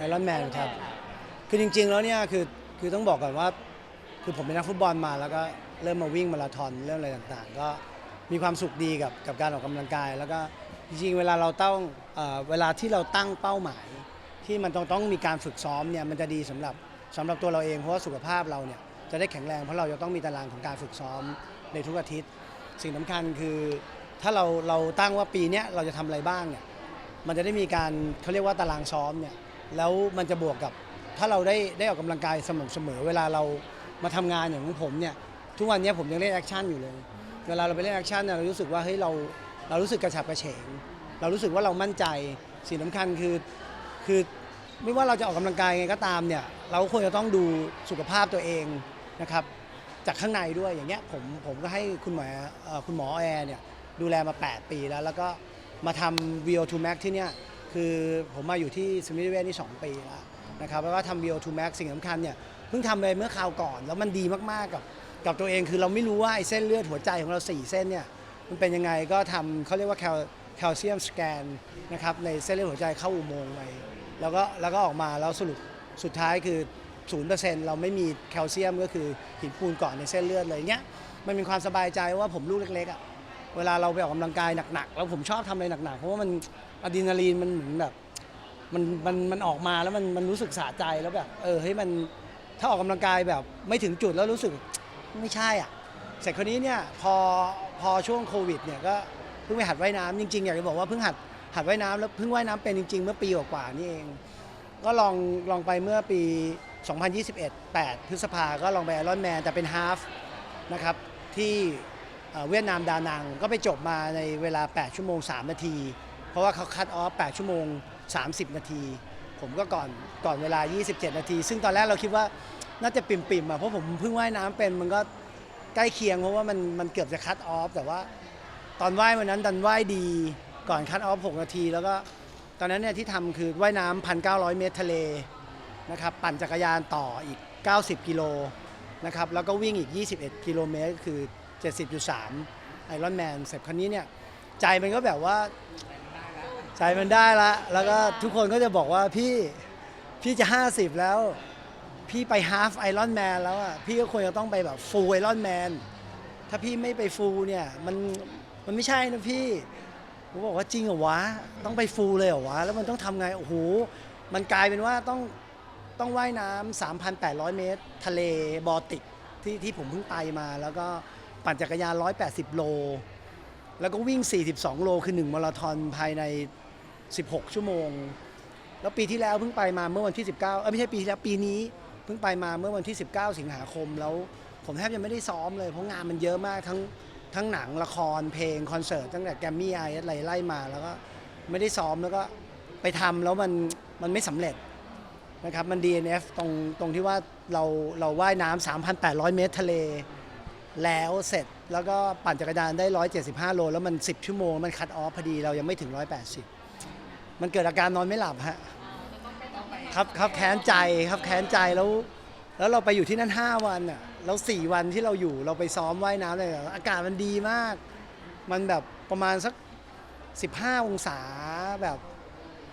ไอรอนแมนครับ คือจริง ๆ แล้วเนี่ยคือคือต้องบอกก่อนว่า คือผมเป็นนักฟุตบอลมาแล้วก็เริ่มมาวิ่งมาราธอนเรื่องอะไรต่างๆ ก็มีความสุขดีกับกับการออกกำลังกาย แล้วก็จริงๆเวลาเราต้องเอ่อเวลาที่เราตั้งเป้าหมาย ที่มันต้องต้องมีการฝึกซ้อมเนี่ยมันจะดีสำหรับสำหรับตัวเราเองเพราะว่าสุขภาพเราเนี่ยจะได้แข็งแรงเพราะเราจะต้องมีตารางของการฝึกซ้อมในทุกอาทิตย์ สิ่งสำคัญคือ ถ้าเราเราตั้งว่าปีเนี้ยเราจะทำอะไรบ้างเนี่ยมันจะได้มีการเขาเรียกว่าตารางซ้อมเนี่ย แล้วมันจะบวกกับถ้าเราได้ได้ออกกำลังกายสม่ำเสมอ เวลาเรามาทำงานอย่างของผมเนี่ยทุกวันนี้ผมยังเล่นแอคชั่นอยู่เลย เวลาเราไปเล่นแอคชั่นเนี่ยเรารู้สึกว่าเฮ้ยเราเรารู้สึกกระฉับกระเฉง เรารู้สึกว่าเรามั่นใจสิ่งสำคัญคือคือไม่ว่าเราจะออกกำลังกายไงก็ตามเนี่ยเราควรจะต้องดูสุขภาพตัวเองนะครับจากข้างในด้วยอย่างเงี้ยผมผมก็ให้คุณหมอเอ่อคุณหมอแอร์เนี่ยดูแลมา 8 ปีแล้ว แล้วก็มาทำ VO2 Max ที่เนี่ย คือผมมาอยู่ที่สมิธเวชนี่ 2 ปีแล้วนะครับแล้วก็ทำ VO2 Max สิ่งสำคัญเนี่ยเพิ่งทำไปเมื่อคราวก่อน แล้วมันดีมากๆกับกับตัวเองคือเราไม่รู้ว่าไอ้เส้นเลือดหัวใจของเรา 4 เส้นเนี่ยมันเป็นยังไงก็ทำเขาเรียกว่าแคลแคลเซียมสแกนนะครับในเส้นเลือดหัวใจเข้าอุโมงค์ไปแล้วก็แล้วก็ออกมาแล้วสรุปสุดท้ายคือ 0%เราไม่มีแคลเซียมก็คือหินปูนเกาะในเส้นเลือดเลยเนี้ยมันเป็นความสบายใจว่าผมลูกเล็กๆอะ่ะ เวลาเราไปออกกำลังกายหนักๆแล้วผมชอบทำอะไรหนักๆ เพราะว่ามันอะดรีนาลีนมันเหมือนแบบมันมันมันออกมาแล้วมันมันรู้สึกสะใจแล้วแบบเออเฮ้ยมันถ้าออกกำลังกายแบบไม่ถึงจุดแล้วรู้สึกไม่ใช่อะเสร็จคนนี้เนี่ยพอพอช่วงโควิดเนี่ยก็เพิ่งไปหัดว่ายน้ำจริงๆอยากจะบอกว่าเพิ่งหัดหัดว่ายน้ำแล้วเพิ่งว่ายน้ำเป็นจริง ๆ เมื่อปีกว่าๆนี่เอง ก็ลองลองไปเมื่อปี 2021 8 พฤษภาก็ลองไปไอรอนแมนแต่เป็นฮาฟนะครับที่ เวียดนามดานังก็ไปจบมาในเวลา 8 ชั่วโมง 3 นาที เพราะว่าเขาคัดออฟ 8 ชั่วโมง 30 นาที ผมก็ก่อนก่อนเวลา 27 นาที ซึ่งตอนแรกเราคิดว่าน่าจะปิ่มๆอะเพราะผมเพิ่งว่ายน้ำเป็นมันก็ใกล้เคียงเพราะว่ามันมันเกือบจะคัดออฟ แต่ว่าตอนว่ายวันนั้นดันว่ายดีก่อนคัดออฟ 6 นาที แล้วก็ตอนนั้นเนี่ยที่ทำคือว่ายน้ำ1,900 เมตรทะเลนะครับปั่นจักรยานต่ออีก 90 กิโลนะครับแล้วก็วิ่งอีก 21 กิโลเมตรคือ 70.3ไอรอนแมนเสร็จครั้นี้เนี่ยใจมันก็แบบว่าใจมันได้ละ แล้วก็ทุกคนก็จะบอกว่าพี่พี่จะ 50 แล้ว พี่ไปฮาฟไอรอนแมนแล้วอะพี่ก็ควรจะต้องไปแบบฟูลไอรอนแมนถ้าพี่ไม่ไปฟูลเนี่ยมันมันไม่ใช่นะพี่ผมบอกว่าจริงเหรอวะ ต้องไปฟูลเลยเหรอวะ แล้วมันต้องทำไง โอ้โห มันกลายเป็นว่าต้องต้องว่ายน้ำ3,800 เมตร ทะเลบอลติกที่ที่ผมเพิ่งไปมาแล้วก็ ปั่นจักรยาน 180 โล แล้วก็วิ่ง 42 โล คือ 1 มาราธอนภายใน 16 ชั่วโมง แล้วปีที่แล้วเพิ่งไปมาเมื่อวันที่ 19เออไม่ใช่ปีที่แล้วปีนี้เพิ่งไปมาเมื่อวันที่ 19 สิงหาคมแล้วผมแทบจะไม่ได้ซ้อมเลยเพราะงานมันเยอะมากทั้งทั้งหนังละครเพลงคอนเสิร์ตตั้งแต่แกรมมี่ไออะไรไล่มาแล้วก็ไม่ได้ซ้อมแล้วก็ไปทำแล้วมันมันไม่สำเร็จนะครับมัน DNF ตรงตรงที่ว่าเราเราว่ายน้ำ3,800 เมตรทะเล แล้วเสร็จแล้วก็ปั่นจักรยานได้ 175 โล แล้วมัน 10 ชั่วโมง มันคัดออฟพอดีเรายังไม่ถึง 180 มันเกิดอาการนอนไม่หลับฮะครับครับแค้นใจครับแค้นใจแล้ว แล้วเราไปอยู่ที่นั่น 5 วันอะแล้ว 4 วันที่เราอยู่เราไปซ้อมว่ายน้ำเลยอากาศมันดีมาก มันแบบประมาณสัก 15 องศาแบบ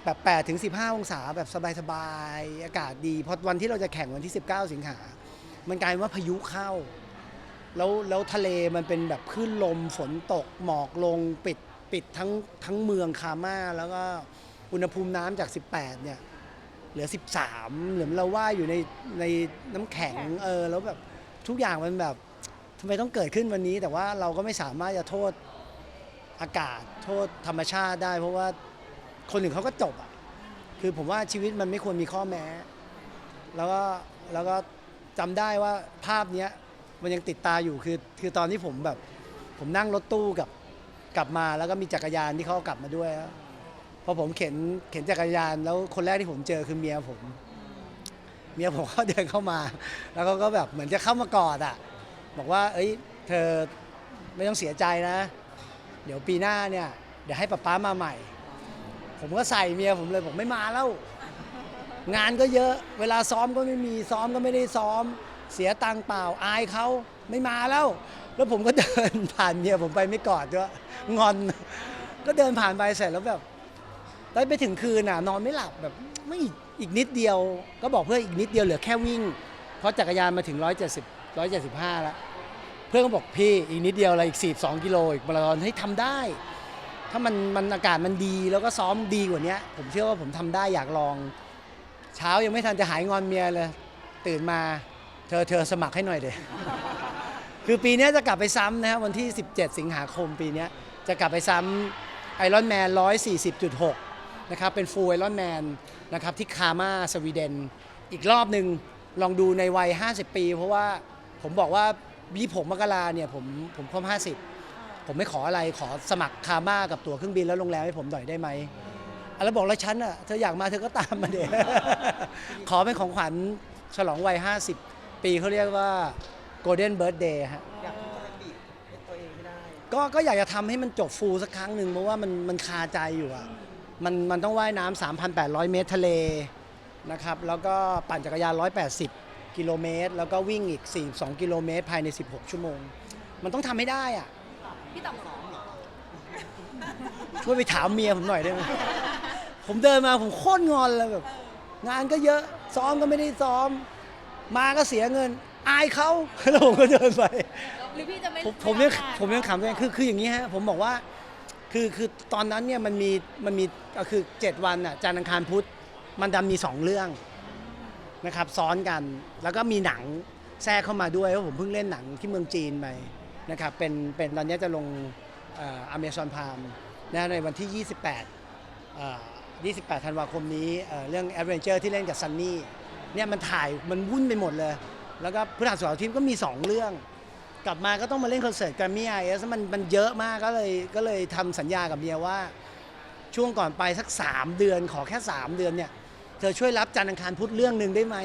แบบ8ถึง15 องศาแบบสบายๆอากาศดีพอวันที่เราจะแข่งวันที่ 19 สิงหา มันกลายว่าพายุเข้า แล้วแล้วทะเลมันเป็นแบบคลื่นลมฝนตกหมอกลงปิดปิดทั้งทั้งเมืองคาม่าแล้วก็อุณหภูมิน้ำจาก 18 เนี่ย เหลือ 13เหลือเราว่ายอยู่ในในน้ำแข็งเออแล้วแบบทุกอย่างมันแบบทำไมต้องเกิดขึ้นวันนี้ แต่ว่าเราก็ไม่สามารถจะโทษอากาศ โทษธรรมชาติได้ เพราะว่าคนอื่นเขาก็จบอะคือผมว่าชีวิตมันไม่ควรมีข้อแม้ แล้วก็แล้วก็จำได้ว่าภาพเนี้ย มันยังติดตาอยู่คือ คือตอนที่ผมแบบ ผมนั่งรถตู้กับกลับมาแล้วก็มีจักรยานที่เขาเอากลับมาด้วยพอผมเข็นเข็นจักรยานแล้วคนแรกที่ผมเจอคือเมียผม เมียผมก็เดินเข้ามา แล้วเขาก็แบบเหมือนจะเข้ามากอดอะ บอกว่า เอ้ย เธอไม่ต้องเสียใจนะ เดี๋ยวปีหน้าเนี่ย เดี๋ยวให้ป๊าป๊ามาใหม่ ผมก็ใส่เมียผมเลยบอกไม่มาแล้ว งานก็เยอะ เวลาซ้อมก็ไม่มีซ้อมก็ไม่ได้ซ้อม เสียตังเปล่าอายเขาไม่มาแล้ว แล้วผมก็เดินผ่านเมียผมไปไม่กอดด้วยงอน ก็เดินผ่านไปเสร็จแล้วแบบแล้ไปถึงคืนน่ะนอนไม่หลับแบบไม่อีกนิดเดียว ก็บอกเพื่อนอีกนิดเดียวเหลือแค่วิ่ง เพราะจักรยานมาถึง 170 175 แล้ว เพื่อนก็บอกพี่อีกนิดเดียวอะไรอีก 42 กิโลอีกมาราธอนให้ยทำได้ ถ้ามันมันอากาศมันดีแล้วก็ซ้อมดีกว่านี้ผมเชื่อว่าผมทำได้อยากลอง เช้ายังไม่ทันจะหายงอนเมียเลย ตื่นมา เธอเธอสมัครให้หน่อยเดคือปีเนี้ยจะกลับไปซ้ำนะฮะวันที่ 17 สิงหาคมปีเนี้ยจะกลับไปซ้ำไอรอนแมน140.6 นะครับ เป็นฟูลไอรอนแมนนะครับที่คามาสวีเดน อีกรอบหนึ่งลองดูในวัย 50 ปี เพราะว่าผมบอกว่าวีผมมกราเนี่ยผมผมครบ50 ผมไม่ขออะไรขอสมัครคามากับตั๋วเครื่องบินแล้วโรงแรมให้ผมหน่อยได้ไหมอะแล้วบอกแล้วฉันอะเธออยากมาเธอก็ตามมาเดขอเป็นของขวัญฉลองวัย 50 ปีเขาเรียกว่า Golden Birthday ฮะ อยากที่จะบีบให้ตัวเองให้ได้ ก็ก็อยากจะทำให้มันจบฟูลสักครั้งหนึ่งเพราะว่ามันมันคาใจอยู่อะมันมันต้องว่ายน้ำ3,800 เมตรทะเลนะครับ แล้วก็ปั่นจักรยาน 180 กิโลเมตร แล้วก็วิ่งอีก 42 กิโลเมตร ภายใน 16 ชั่วโมง มันต้องทำให้ได้อะพี่ต๋องซ้อมช่วยไปถามเมียผมหน่อยได้ไหมผมเดินมาผมโคตรงอนเลยแบบ งานก็เยอะซ้อมก็ไม่ได้ซ้อม มาก็เสียเงิน อายเขา แล้วผมก็เดินไป หรือพี่จะไม่ผมผมยังผมยังขำตัวเองคือคืออย่างนี้ฮะผมบอกว่า คือคือตอนนั้นเนี่ยมันมีมันมีก็คือ 7 วันอะจันทร์อังคารพุธมันดำมี 2 เรื่องนะครับซ้อนกันแล้วก็มีหนังแทรกเข้ามาด้วยเพราะผมเพิ่งเล่นหนังที่เมืองจีนไปนะครับเป็นเป็นตอนนี้จะลงอเมซอนพามนะในวันที่ 28เอ่อ28 ธันวาคมนี้เอ่อเรื่อง Adventure ที่เล่นกับซันนี่ เนี่ยมันถ่ายมันวุ่นไปหมดเลย แล้วก็พฤหัสบดีอาทิตย์ก็มี 2 เรื่อง กลับมาก็ต้องมาเล่นคอนเสิร์ตแกรมมี่ไอเอสมันมันเยอะมากก็เลยก็เลยทำสัญญากับเมียว่า ช่วงก่อนไปสัก 3 เดือนขอแค่ 3 เดือนเนี่ยเธอช่วยรับจันทร์อังคารพุธเรื่องหนึ่งได้ไหม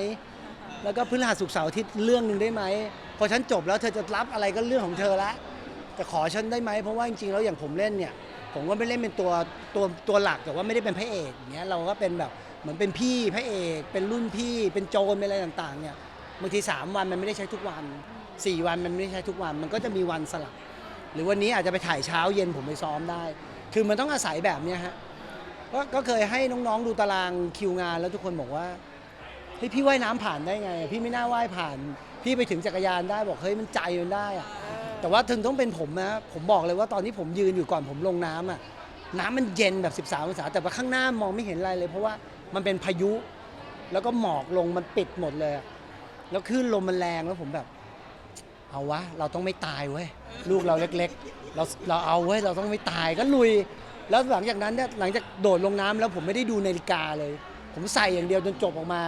แล้วก็พฤหัสศุกร์เสาร์อาทิตย์เรื่องหนึ่งได้ไหมพอฉันจบแล้วเธอจะรับอะไรก็เรื่องของเธอละแต่ขอฉันได้ไหมเพราะว่าจริงๆแล้วอย่างผมเล่นเนี่ย ผมก็ไม่เล่นเป็นตัวตัวตัวหลักแต่ว่าไม่ได้เป็นพระเอกอย่างเงี้ยเราก็เป็นแบบ เหมือนเป็นพี่พระเอกเป็นรุ่นพี่เป็นโจรเป็นอะไรต่างๆเนี่ยบางที 3 วันมันไม่ได้ใช้ทุกวัน 4 วันมันไม่ได้ใช้ทุกวัน มันก็จะมีวันสลับ หรือวันนี้อาจจะไปถ่ายเช้าเย็นผมไปซ้อมได้ คือมันต้องอาศัยแบบเนี้ยฮะก็ก็เคยให้น้องๆดูตารางคิวงานแล้วทุกคนบอกว่าเฮ้ยพี่ว่ายน้ำผ่านได้ไง พี่ไม่น่าว่ายผ่าน พี่ไปถึงจักรยานได้บอกเฮ้ยมันใจมันได้อะแต่ว่าถึงต้องเป็นผมนะผมบอกเลยว่าตอนที่ผมยืนอยู่ก่อนผมลงน้ำอะน้ำมันเย็นแบบ 13องศาแต่ว่าข้างหน้ามองไม่เห็นอะไรเลย เพราะว่า มันเป็นพายุ แล้วก็หมอกลงมันปิดหมดเลยอะแล้วคลื่นลมมันแรงแล้วผมแบบ เอาวะ เราต้องไม่ตายเว้ยลูกเราเล็กๆ เราเราเอาเว้ยเราต้องไม่ตายก็ลุย แล้วหลังจากนั้นเนี่ยหลังจากโดดลงน้ำแล้วผมไม่ได้ดูนาฬิกาเลย ผมใส่อย่างเดียวจนจบออกมา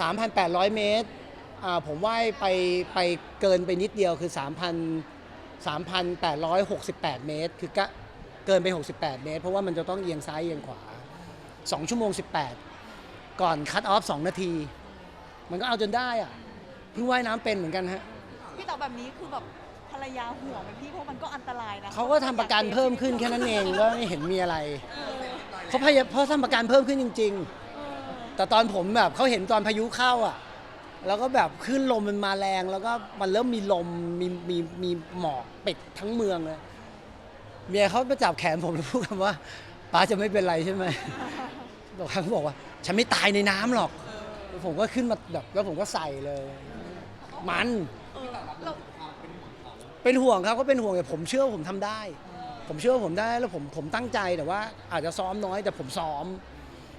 3,800 เมตรอ่าผมว่ายไปไปเกินไปนิดเดียวคือ 3,000 3,868 เมตร คือกะเกินไป 68 เมตร เพราะว่ามันจะต้องเอียงซ้ายเอียงขวา 2 ชั่วโมง 18 ก่อนคัตออฟ2นาที มันก็เอาจนได้อะเพิ่งว่ายน้ำเป็นเหมือนกันฮะพี่ต๋องแบบนี้คือแบบภรรยาห่วงไหมพี่เพราะมันก็อันตรายนะเขาก็ทำประกันเพิ่มขึ้นแค่นั้นเองก็ไม่เห็นมีอะไรเขาพยายามเพราะทำประกันเพิ่มขึ้นจริงๆแต่ตอนผมแบบเขาเห็นตอนพายุเข้าอะ แล้วก็แบบขึ้นลมมันมาแรง แล้วก็มันเริ่มมีลมมีมีมีหมอกปิดทั้งเมืองเลยเมียเขาไปจับแขนผมแล้วพูดคำว่าป้าจะไม่เป็นไรใช่ไหม บอกเขาบอกว่า ฉันไม่ตายในน้ำหรอก ผมก็ขึ้นมาแบบแล้วผมก็ใส่เลย มัน เออเราเป็นห่วงครับก็เป็นห่วงแต่ผมเชื่อว่าผมทำได้ ผมเชื่อว่าผมได้แล้วผมผมตั้งใจแต่ว่า อาจจะซ้อมน้อยแต่ผมซ้อม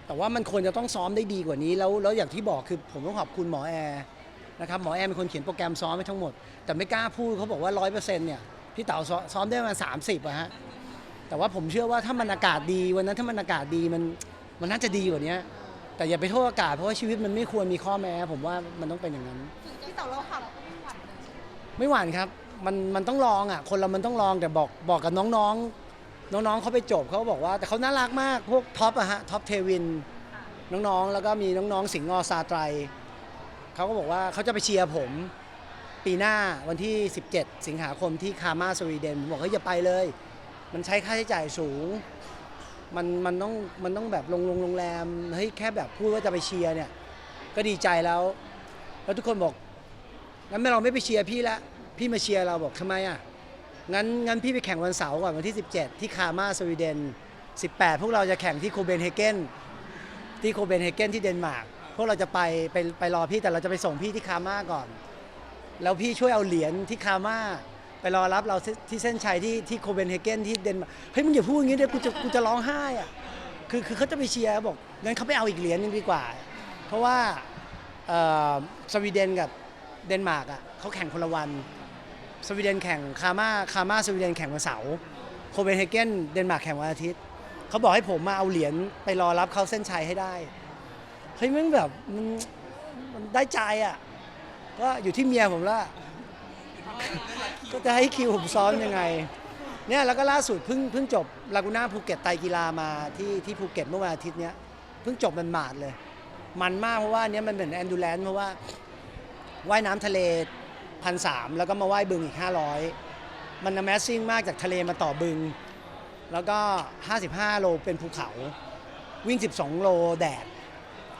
แต่ว่ามันควรจะต้องซ้อมได้ดีกว่านี้แล้วแล้วอย่างที่บอกคือผมต้องขอบคุณหมอแอร์นะครับหมอแอร์เป็นคนเขียนโปรแกรมซ้อมให้ทั้งหมด แต่ไม่กล้าพูดเขาบอกว่าร้อยเปอร์เซ็นต์เนี่ยพี่เต๋าซ้อซ้อมได้มาสามสิบอะฮะแต่ว่าผมเชื่อว่าถ้ามันอากาศดีวันนั้นถ้ามันอากาศดีมัน มันน่าจะดีกว่านี้แต่อย่าไปโทษอากาศเพราะว่าชีวิตมันไม่ควรมีข้อแม้ ผมว่ามันต้องเป็นอย่างนั้น พี่ต๋องเราหักไม่หวานครับ มันมันต้องลองอะ คนเรามันต้องลองแต่บอกบอกกับน้องๆ น้องๆเขาไปจบเขาก็บอกว่า แต่เขาน่ารักมากพวกท็อปอะฮะท็อปเทวิน น้องๆ แล้วก็มีน้องๆ สิงห์งอซาไตรเขาก็บอกว่าเขาจะไปเชียร์ผม ปีหน้าวันที่ 17 สิงหาคมที่คามาสวีเดนผมบอกเฮ้ยอย่าไปเลย มันใช้ค่าใช้จ่ายสูง มันมันต้องมันต้องแบบลงลงโรงแรมเฮ้ยแค่แบบพูดว่าจะไปเชียร์เนี่ย ก็ดีใจแล้ว แล้วทุกคนบอกงั้นไม่เราไม่ไปเชียร์พี่ละพี่มาเชียร์เราบอกทำไมอะงั้นงั้นพี่ไปแข่งวันเสาร์ก่อนวันที่ 17 ที่คามาสวีเดน 18 พวกเราจะแข่งที่โคเปนเฮเกนที่โคเปนเฮเกนที่เดนมาร์กพวกเราจะไปไปไปรอพี่แต่เราจะไปส่งพี่ที่คามาก่อน แล้วพี่ช่วยเอาเหรียญที่คามา ไปรอรับเราที่เส้นชัยที่ที่โคเปนเฮเกนที่เดนมาร์กเฮ้ยมึงอย่าพูดอย่างนี้เดี๋ยวกูจะกูจะร้องไห้อะคือคือเขาจะไปเชียร์บอกงั้นเขาไปเอาอีกเหรียญนึงดีกว่า เพราะว่าสวีเดนกับเดนมาร์กอะเขาแข่งคนละวัน สวีเดนแข่งคามาคามาสวีเดนแข่งวันเสาร์โคเปนเฮเกนเดนมาร์กแข่งวันอาทิตย์เขาบอกให้ผมมาเอาเหรียญไปรอรับเขาเส้นชัยให้ได้เฮ้ยมันแบบมันมันได้ใจอะก็อยู่ที่เมียผมละ ก็จะให้คิวผมซ้อมยังไง เนี่ยแล้วก็ล่าสุดเพิ่งเพิ่งจบลากูน่าภูเก็ตไตรกีฬามาที่ที่ภูเก็ตเมื่อวันอาทิตย์เนี้ยเพิ่งจบมันหมาดเลย มันมากเพราะว่าอันเนี้ยมันเป็นแอนดูแลนเพราะว่าว่ายน้ำทะเลพันสามแล้วก็มาว่ายบึงอีก 500 มัน Amazing มากจากทะเลมาต่อบึง แล้วก็ 55 โลเป็นภูเขา วิ่ง 12 โลแดด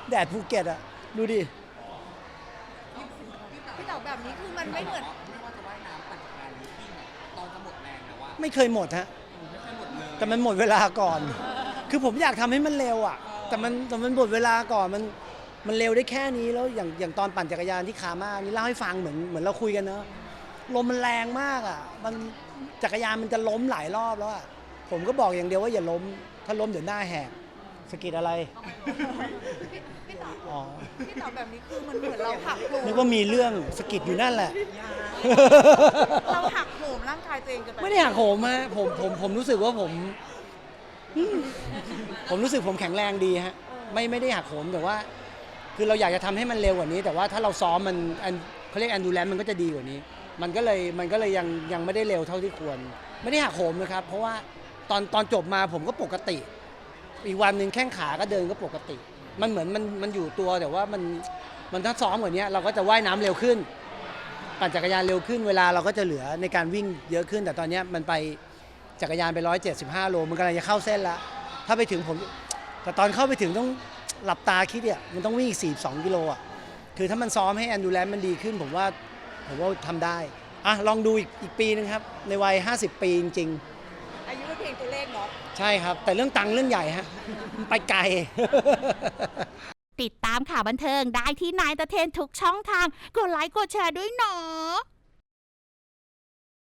แดดภูเก็ตอะดูดิ พี่เต๋อแบบนี้คือมันไม่เหมือน ไม่เคยหมดฮะไม่เคยหมดเลยแต่มันหมดเวลาก่อน คือผมอยากทำให้มันเร็วอะ แต่มันแต่มันหมดเวลาก่อนมันมันเร็วได้แค่นี้แล้วอย่างอย่างตอนปั่นจักรยานที่คามานี่เล่าให้ฟังเหมือนเหมือนเราคุยกันเนอะลมมันแรงมากอะ มันจักรยานมันจะล้มหลายรอบแล้วอะผมก็บอกอย่างเดียวว่าอย่าล้ม ถ้าล้มเดี๋ยวหน้าแหก สะกิดอะไร พี่พี่เต๋ออ๋อ พี่เต๋อแบบนี้คือมันเหมือนเราหักโหมนึกว่ามีเรื่องสะกิดอยู่นั่นแหละ เราหักโหมร่างกายตัวเองกันปไม่ได้หักโหมฮะผมผมผมรู้สึกว่าผมอืมผมรู้สึกผมแข็งแรงดีฮะ ไม่ไม่ได้หักโหมแต่ว่า คือเราอยากจะทำให้มันเร็วกว่านี้ แต่ว่าถ้าเราซ้อมมันอันเขาเรียกแอนดูแลนมันก็จะดีกว่านี้ มันก็เลยมันก็เลยยังยังไม่ได้เร็วเท่าที่ควร ไม่ได้หักโหมนะครับ เพราะว่าตอนตอนจบมาผมก็ปกติ อีกวันหนึ่งแข้งขาก็เดินก็ปกติ มันเหมือนมันมันอยู่ตัวแต่ว่ามันมันถ้าซ้อมกว่านี้เราก็จะว่ายน้ำเร็วขึ้นปั่นจักรยานเร็วขึ้นเวลาเราก็จะเหลือในการวิ่งเยอะขึ้น แต่ตอนนี้มันไปจักรยานไป 175 โลมันกำลังจะเข้าเส้นล้วถ้าไปถึงผม แต่ตอนเข้าไปถึงต้องหลับตาคิดเนี่ยมันต้องวิ่งอีก42กิโลอะคือถ้ามันซ้อมให้แอนดูแลมันดีขึ้น ผมว่าผมว่าทำได้อะลองดูอีกอีกปีนึงครับ ในวัย 50 ปีจริง ใช่ครับ แต่เรื่องตังค์เรื่องใหญ่ฮะมันไปไกล ติดตามข่าวบันเทิงได้ที่นายตะเทนทุกช่องทาง กดไลค์กดแชร์ด้วยเนาะ